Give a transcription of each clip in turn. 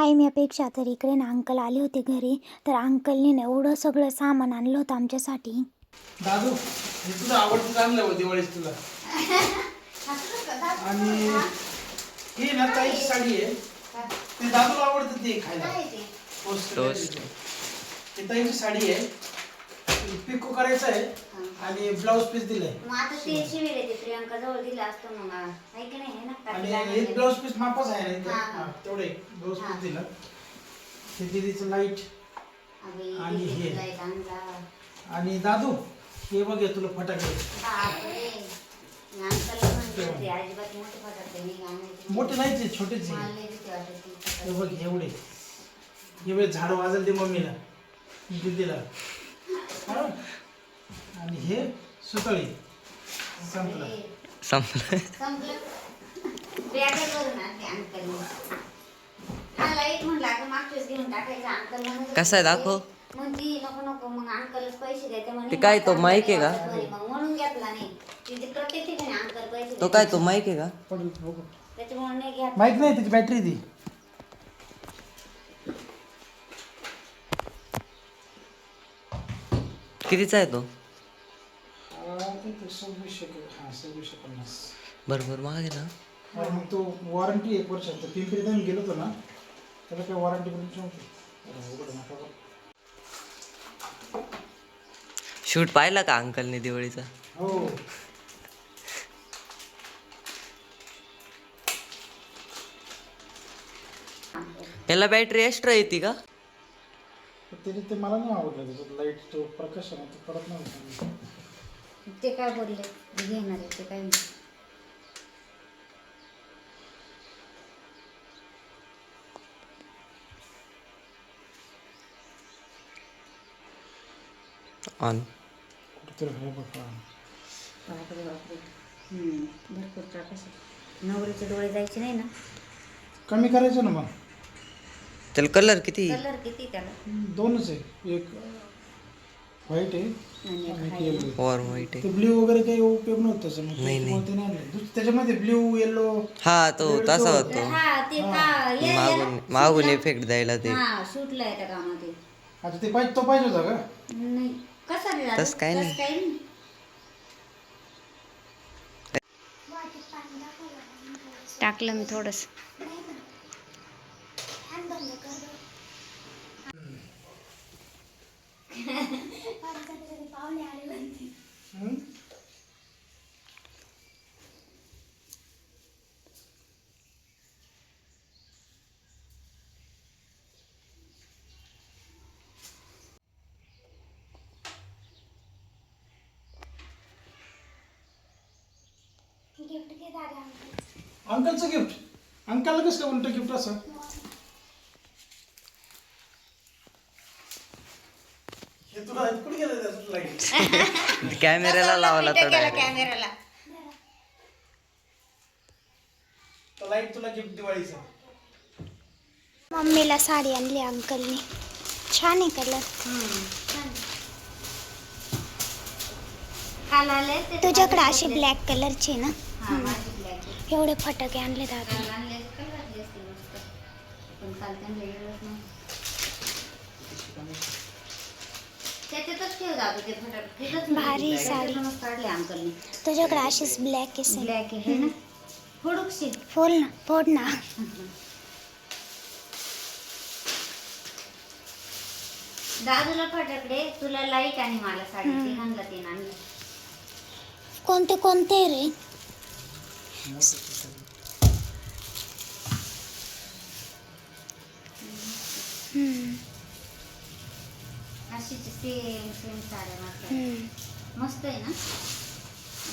हाय मी अपेक्षा तर इकडे ना अंकल आले होते घरी तर अंकलने ना एवढं सगळं सामान आणलं होतं आमच्यासाठी. दादू हे तुला आवडतं चांगलं दिवाळीच तुला. आणि ही ना ताईची साडी आहे. ते दादूला आवडतं ते खायला. ही ताईची साडी आहे. पिको करायचं आहे आणि ब्लाऊज पीस दिलाय मग आता ते शिवेल ते प्रियंका जवळ दिलं असतं मग आहे की नाही है ना आणि हे. ब्लाऊज पीस मापच आहे ना इथं. हा, हा. हा, तेवढे ब्लाऊज हा. पीस दिलं ते दिदीचं लाइट अबे, आणि हे. आणला. आणि दादू हे बघ हे तुला फटाके बापरे. म्हणते अजिबात मोठे फटाके नाही आणायचे. मोठे नाहीचे छोटेच मला आहे लई भीती वाटते ती हे. बघ एवढे एवढे झाड वाजल ते मम्मीला दिदीला हा? आणि हे सुतळी. संपलं. कसा आहे दाखव? ते काय तो mic आहे का? घरी मग म्हणून घेतला नाही. तिथे प्रत्येक ठिकाणी अंकल पैसे तो. काय तो माईक आहे का? माहीत नाही त्याची बॅटरी ती. कितीचा आहे तो? सव्वीसशे हा सव्वीसशे पन्नास बरोबर महाग आहे ना मग तो वॉरंटी एक वर्षाचा पिंपरी जाऊन गेलो होतो ना त्याला काही वॉरंटी पण नव्हती अरे, उघड नका बरं. शूट पाहिला का अंकलने दिवाळीचा? हो. याला बॅटरी एक्स्ट्रा येते का? तरी ते मला नाही आवडलं त्याच्यात लाइट तो प्रकाश आहे ना तो परत नाही ते काय बोलले घेणार आहे ते काय नाही. ऑन कुठेतरी हे बघ हा. बापरे बापरे हम्म, भरपूर प्रकाश आहे. नवरीचे डोळे जायचे नाही ना कमी करायचं ना मग त्याला कलर किती? कलर किती त्याला? दोनच आहे. एक व्हाईट आहे आणि एक आणि एक आहे. येलो आहे. वॉर्म व्हाईट आहे. ते ब्ल्यू वगैरे काही उपयोग नव्हता त्याचा मग नाही, नाही. आणलं. दुस- त्याच्यामध्ये ब्ल्यू येलो हा तो तसा होतो. हा ते का ये- मागून मागून इफेक्ट द्यायला ते. हा शूटला आहे त्या कामामध्ये. आता ते पाहिजे तो पाहिजे होता का? नाही. कसा रे दादा? तसं नाही. तसं काय नाही टाकलं मी थोडस. हम्म? अंकलचं गिफ्ट अंकलला कसं काय उलट गिफ्ट असं हे तुला कुठे गेलं त्याचं लाइट कॅमेऱ्याला लावला तर लाइट तुला गिफ्ट दिवाळीचं. मम्मीला साडी आणली अंकलने. छान आहे कलर तुझ्याकडे अशी ब्लॅक कलरची आहे ना? हा. एवढे फटाके आणले दादा. भारी साडी. काढले अंकलने तुझ्याकडे अशीच ब्लॅक आहे ब्लॅक आहे ना? हुडकशील फोड ना फोड ना दादूला फटाकडे तुला लाईट आणि मला साडी तिघांना तीन आणले कोणते कोणते रे? हम्म, अशीच सेम सेम साड्या मस्त आहे ना?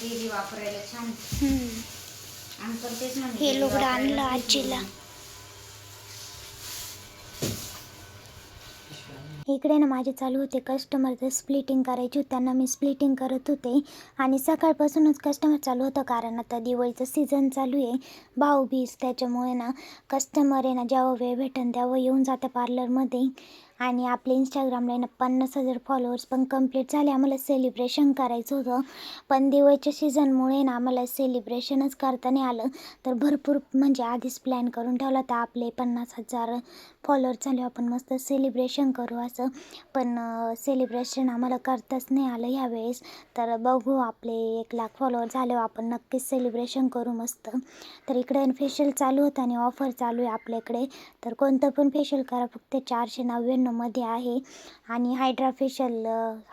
देवी वापरायला छान. तेच हे वापरायला आणलं आजीला. इकडे ना माझे चालू होते कस्टमर तर स्प्लिटिंग करायची होती त्यांना मी स्प्लिटिंग करत होते. आणि सकाळपासूनच कस्टमर चालू होतं कारण आता दिवाळीचं सीझन चालू आहे. भाऊबीज त्याच्यामुळे ना कस्टमर आहे ना जेव्हा वेळ भेटेन तेव्हा येऊन जातं पार्लरमध्ये आणि आपले इंस्टाग्रामला ना पन्नास हजार फॉलोअर्स पण कंप्लीट झाले. आम्हाला सेलिब्रेशन करायचं होतं. पण दिवाळीच्या सीझनमुळे ना आम्हाला सेलिब्रेशनच करता नाही आलं. तर भरपूर म्हणजे आधीच प्लॅन करून ठेवला तर आपले पन्नास हजार फॉलोअर झाले आपण मस्त सेलिब्रेशन करू असं. पण सेलिब्रेशन आम्हाला करताच नाही आलं ह्यावेळेस. तर बघू आपले एक लाख फॉलोअर झाले आपण नक्कीच सेलिब्रेशन करू मस्त. तर इकडे फेशियल चालू होतं आणि ऑफर चालू आहे आपल्याकडे. तर कोणतं पण फेशियल करा फक्त चारशे नव्याण्णव रुपयामध्ये आहे. आणि हायड्रा फेशियल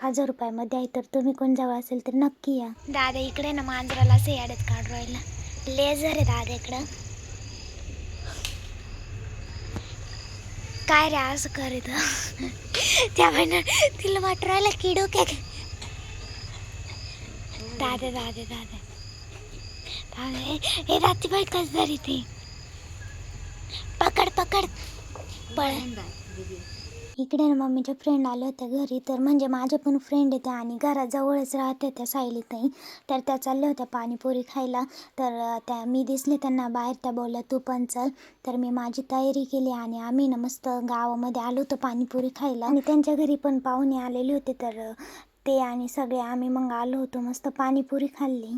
हजार रुपयामध्ये आहे. तर तुम्ही कोण जवळ असेल तर नक्की या. दादा इकडे ना मांजराला असं याड्यात काढू राहिला. लेझर आहे दादा इकडं. काय रे असं करत? त्यामुळे तिला वाट राहिलं किडो काय दादा दादा दादा. दादा हे- हे रात्री बाई कस जरी ते? पकड पकड. पळ. इकडे ना मम्मीच्या फ्रेंड आल्या होत्या घरी तर म्हणजे माझ्या पण फ्रेंड आहेत आणि घराजवळच राहते त्या सायलीताई. तर त्या चालल्या होत्या पाणीपुरी खायला. तर त्या मी दिसले त्यांना बाहेर त्या बोलल्या तू पण चल. तर मी माझी तयारी केली आणि आम्ही ना मस्त गावामध्ये आलो होतो पाणीपुरी खायला. आणि त्यांच्या घरी पण पाहुणे आलेले होते तर ते आणि सगळे आम्ही मग आलो होतो मस्त पाणीपुरी खाल्ली.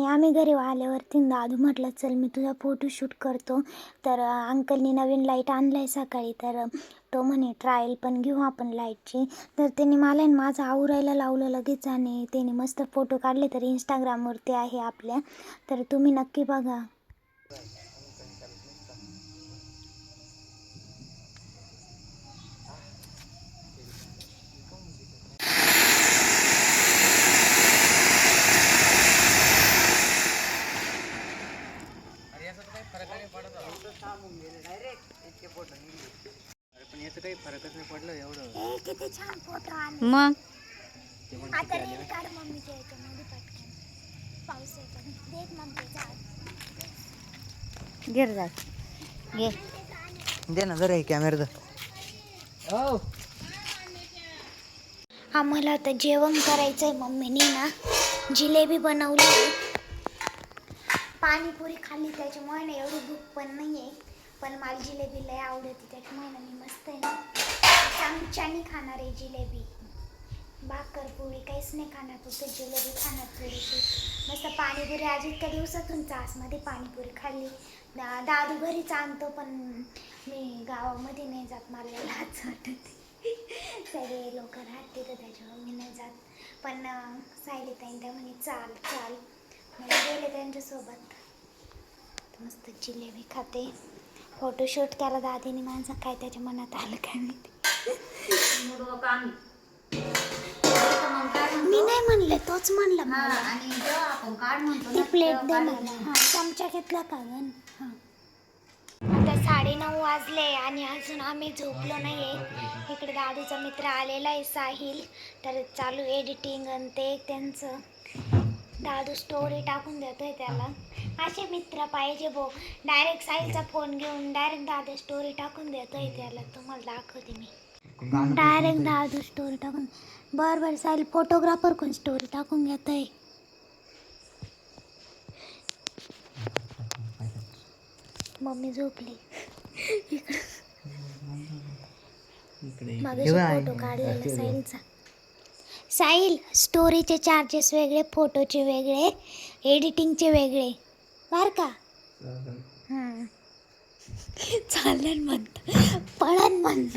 आणि आम्ही घरी आल्यावरती दादू म्हटलं चल मी तुझा फोटोशूट करतो. तर अंकलनी नवीन लाइट आणलं आहे सकाळी. तर तो म्हणे ट्रायल पण घेऊ आपण लाईटची तर त्यांनी मला आणि माझं आवरायला लावलं लगेच आणि त्याने मस्त फोटो काढले. तर इंस्टाग्रामवरती आहे आपल्या. तर तुम्ही नक्की बघा पण याचं काही फरकच नाही पडलं एवढं. ए किती छान फोटो आले. मग? आता रील काढ मम्मीच्या याच्यामध्ये पटकन. पाऊस येतो. देख जा. घे दे ना जरा कॅमेरा हो. आम्हाला आता जेवण करायचं आहे मम्मीने ना. जिलेबी बनवली आहे. पाणीपुरी खाल्ली त्याच्यामुळे ना एवढी भूक पण नाही आहे पण मला जिलेबी लय आवडते त्याच्यामुळे ना मी मस्त आहे ना चमच्यानी खाणार आहे जिलेबी. भाकर पोळी काहीच नाही खाणार फक्त जिलेबी खाणार थोडीशी. मस्त पाणीपुरी आज इतक्या दिवसातून चासमध्ये पाणीपुरी खाल्ली. दा- दादू घरीच आणतो पण मी गावामध्ये नाही जात मला लाच वाटते. सगळे लोक राहते तर त्याच्यामुळे मी नाही जात. पण सायली ताईन त्या म्हणे चाल चाल. मला गेले त्यांच्यासोबत. मस्त जिलेबी खाते. फोटोशूट केला दादीने माझं काय त्याच्या मनात आलं काय माहिती. मी नाही म्हणले तोच म्हणला ती प्लेट दे मला. हां चमचा घेतला का गं? हां. आता साडेनऊ वाजले आणि अजून आम्ही झोपलो नाही आहे इकडे दादूचा मित्र आलेला आहे साहिल. तर चालू एडिटिंग आणि ते त्यांचं. दादू स्टोरी टाकून देतोय त्याला. असे मित्र पाहिजे भो. डायरेक्ट साहिलचा फोन घेऊन डायरेक्ट दादा स्टोरी टाकून देतोय त्याला. तुम्हाला दाखवते मी. डायरेक्ट दादू स्टोरी टाकून. बरं बरं साहिल फोटोग्राफर कोण स्टोरी टाकून घेतोय? मम्मी झोपली. मग फोटो काढलेला साहिलचा. साहिल स्टोरीचे चार्जेस वेगळे फोटोचे वेगळे एडिटिंगचे वेगळे. बर का? हां. चालेल म्हणत पळण म्हणत